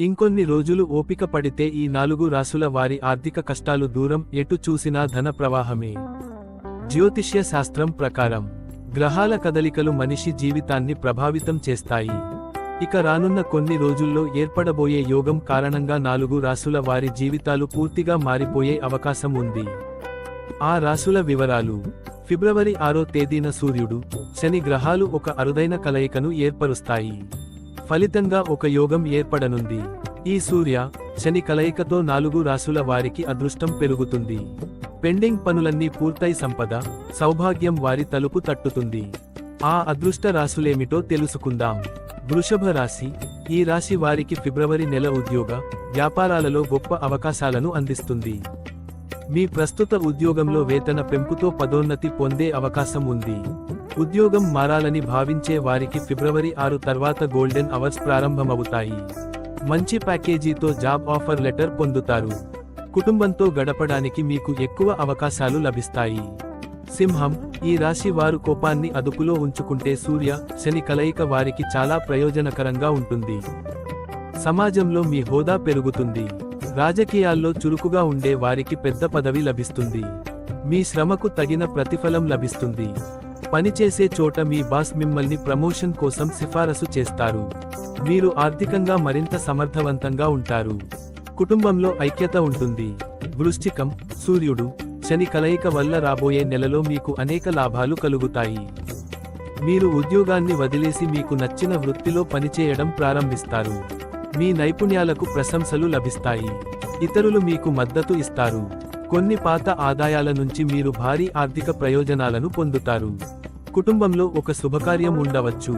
ఇంకొన్ని రోజులు ఓపిక పడితే ఈ నాలుగు రాసుల వారి ఆర్థిక కష్టాలు దూరం ఎటు చూసినా ధన ప్రవాహమే. జ్యోతిష్య శాస్త్రం ప్రకారం గ్రహాల కదలికలు మనిషి జీవితాన్ని ప్రభావితం చేస్తాయి. ఇక రానున్న కొన్ని రోజుల్లో ఏర్పడబోయే యోగం కారణంగా నాలుగు రాసుల వారి జీవితాలు పూర్తిగా మారిపోయే అవకాశం ఉంది. ఆ రాసుల వివరాలు ఫిబ్రవరి ఆరో తేదీన సూర్యుడు శని గ్రహాలు ఒక అరుదైన కలయికను ఏర్పరుస్తాయి. ఫలితంగా ఒక యోగం ఏర్పడనుంది. ఈ సూర్య శని కలయికతో నాలుగు రాసుల వారికి అదృష్టం పెరుగుతుంది. పెండింగ్ పనులన్నీ పూర్తయి సంపద సౌభాగ్యం వారి తలుపు తట్టుతుంది. ఆ అదృష్ట రాసులేమిటో తెలుసుకుందాం. వృషభ రాశి ఈ రాశి వారికి ఫిబ్రవరి నెల ఉద్యోగ వ్యాపారాలలో గొప్ప అవకాశాలను అందిస్తుంది. మీ ప్రస్తుత ఉద్యోగంలో వేతన పెంపుతో పదోన్నతి పొందే అవకాశం ఉంది. ఉద్యోగం మారాలని భావించే వారికి ఫిబ్రవరి ఆరు తర్వాత గోల్డెన్ అవర్స్ ప్రారంభమవుతాయి. మంచి ప్యాకేజీతో జాబ్ ఆఫర్ లెటర్ పొందుతారు. కుటుంబంతో గడపడానికి మీకు ఎక్కువ అవకాశాలు లభిస్తాయి. సింహం ఈ రాశి వారు కోపాన్ని అదుపులో ఉంచుకుంటే సూర్య శని కలయిక వారికి చాలా ప్రయోజనకరంగా ఉంటుంది. సమాజంలో మీ హోదా పెరుగుతుంది. రాజకీయాల్లో చురుకుగా ఉండే వారికి పెద్ద పదవి లభిస్తుంది. మీ శ్రమకు తగిన ప్రతిఫలం లభిస్తుంది. పనిచేసే చోట మీ బాస్ మిమ్మల్ని ప్రమోషన్ కోసం సిఫారసు చేస్తారు. మీరు ఆర్థికంగా మరింత సమర్థవంతంగా ఉంటారు. కుటుంబంలో ఐక్యత ఉంటుంది. వృశ్చికం సూర్యుడు శని కలయిక వల్ల రాబోయే నెలలో మీకు అనేక లాభాలు కలుగుతాయి. మీరు ఉద్యోగాన్ని వదిలేసి మీకు నచ్చిన వృత్తిలో పనిచేయడం ప్రారంభిస్తారు. మీ నైపుణ్యాలకు ప్రశంసలు లభిస్తాయి. ఇతరులు మీకు మద్దతు ఇస్తారు. కొన్ని పాత ఆదాయాల నుంచి మీరు భారీ ఆర్థిక ప్రయోజనాలను పొందుతారు. కుటుంబంలో ఒక శుభకార్యం ఉండవచ్చు.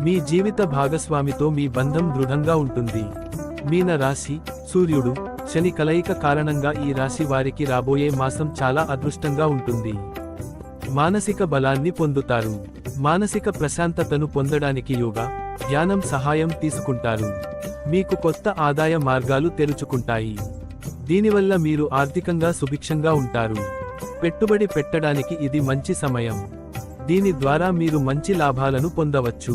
మీ జీవిత భాగస్వామితో మీ బంధం దృఢంగా ఉంటుంది. మీన రాశి సూర్యుడు శని కలయిక కారణంగా ఈ రాశి వారికి రాబోయే మాసం చాలా అదృష్టంగా ఉంటుంది. మానసిక బలాన్ని పొందుతారు. మానసిక ప్రశాంతతను పొందడానికి యోగా ధ్యానం సహాయం తీసుకుంటారు. మీకు కొత్త ఆదాయ మార్గాలు తెరుచుకుంటాయి. దీనివల్ల మీరు ఆర్థికంగా సుభిక్షంగా ఉంటారు. పెట్టుబడి పెట్టడానికి ఇది మంచి సమయం. దీని ద్వారా మీరు మంచి లాభాలను పొందవచ్చు.